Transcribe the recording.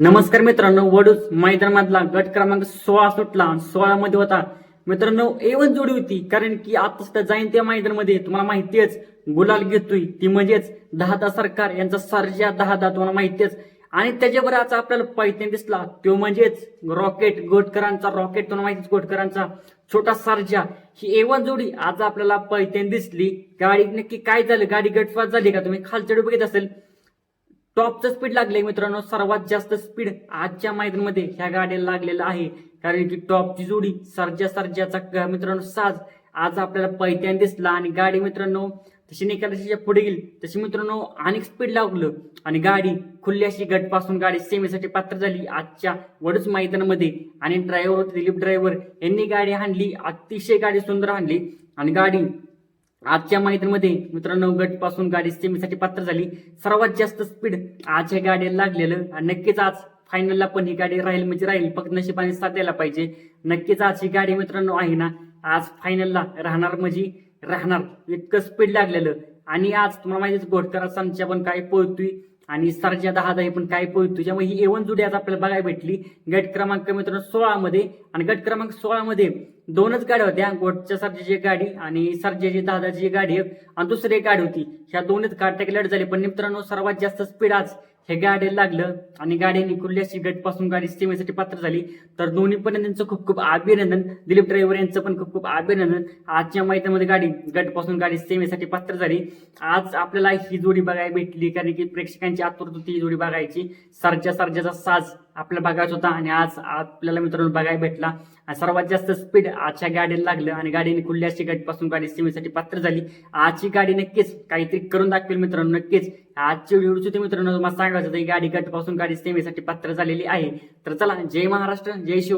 नमस्कार मित्रांनो वडूच मैदानामधला गट क्रमांक सोळा सुटला सोळा मध्ये होता. मित्रांनो एवन जोडी होती कारण की आता सुद्धा जाईन त्या मैदानमध्ये. तुम्हाला माहितीच गुलाल घेतोय ती म्हणजेच दहादा सरकार यांचा सर्जा दहादा तुम्हाला माहितीच आणि त्याच्यावर आज आपल्याला पैठण दिसला तो म्हणजेच रॉकेट गोटकरांचा रॉकेट तुम्हाला माहितीच गोटकरांचा छोटा सर्जा. ही एवन जोडी आज आपल्याला पैठण दिसली. गाडी नक्की काय झालं? गाडी गटफाट झाली का? तुम्ही खालच्या बघित असेल. टॉपचं स्पीड लागले मित्रांनो. सर्वात जास्त स्पीड आजच्या मैदानामध्ये ह्या गाड्याला लागलेलं आहे. कारण की टॉपची जोडी सर्जा सर्जाचा मित्रांनो साज. आज आपल्याला पैत्यान दिसला आणि गाडी मित्रांनो तशी निकालाच्या पुढे गेली तशी मित्रांनो अनेक स्पीड लागलं. आणि गाडी खुल्ल्याशी गटपासून गाडी सेमीसाठी पात्र झाली आजच्या वडूच मैदानामध्ये. आणि ड्रायव्हर होते दिलीप ड्रायव्हर यांनी गाडी हाणली अतिशय गाडी सुंदर हाणली. आणि गाडी आजच्या माहितीमध्ये मित्रांनो गटपासून गाडी सेमीसाठी पात्र झाली. सर्वात जास्त स्पीड आज ह्या गाडीला लागलेलं आणि नक्कीच आज फायनलला पण ही गाडी राहील म्हणजे राहील. फक्त नशिबाने साथ द्यायला पाहिजे. नक्कीच आज ही गाडी मित्रांनो आहे ना आज फायनलला राहणार म्हणजे राहणार. इतकं स्पीड लागलेलं. आणि आज तुम्हाला माहितीच घोटकरा संच्या पण काय पळतोय. आणि सरच्या दहा दहा पण काय पळतोय त्यामुळे ही एवन जुडी आज आपल्याला बघायला भेटली. गट क्रमांक मित्रांनो सोळा मध्ये. आणि गट क्रमांक सोळा मध्ये दोनच गाड्या होत्या. गोटच्या सरजेची एक गाडी आणि सरजेची दादाची एक गाडी. आणि दुसरी एक गाडी होती. ह्या दोनच गाड्या लढ झाली. पण मित्रांनो सर्वात जास्त स्पीड आज हे गाड्याला लागलं आणि गाडी कुर्ल्याची गटपासून गाडी सेवेसाठी पात्र झाली. तर दोन्ही पण त्यांचं खूप खूप अभिनंदन. दिलीप ड्रायव्हर यांचं पण खूप खूप अभिनंदन. आजच्या मैदानामध्ये गाडी गटपासून गाडी सेवेसाठी पात्र झाली. आज आपल्याला ही जोडी बघायला भेटली कारण की प्रेक्षकांची आतुरत होती ही जोडी बघायची. सर्जा सर्जाचा साज. आपल्याला बघायचा होता आणि आज आपल्याला मित्रांनो बघायला भेटला. आणि सर्वात जास्त स्पीड आजच्या गाडीला लागलं आणि गाडीने कुल्ल्याची गटपासून गाडी सीमेसाठी पात्र झाली. आजची गाडी नक्कीच काहीतरी करून दाखवेल मित्रांनो नक्कीच. आजची व्हिडिओ होती मित्रांनो मला सांगायचं होतं, ही गाडी गटपासून गाडी सीमेसाठी पात्र झालेली आहे. तर चला जय महाराष्ट्र जय शिव.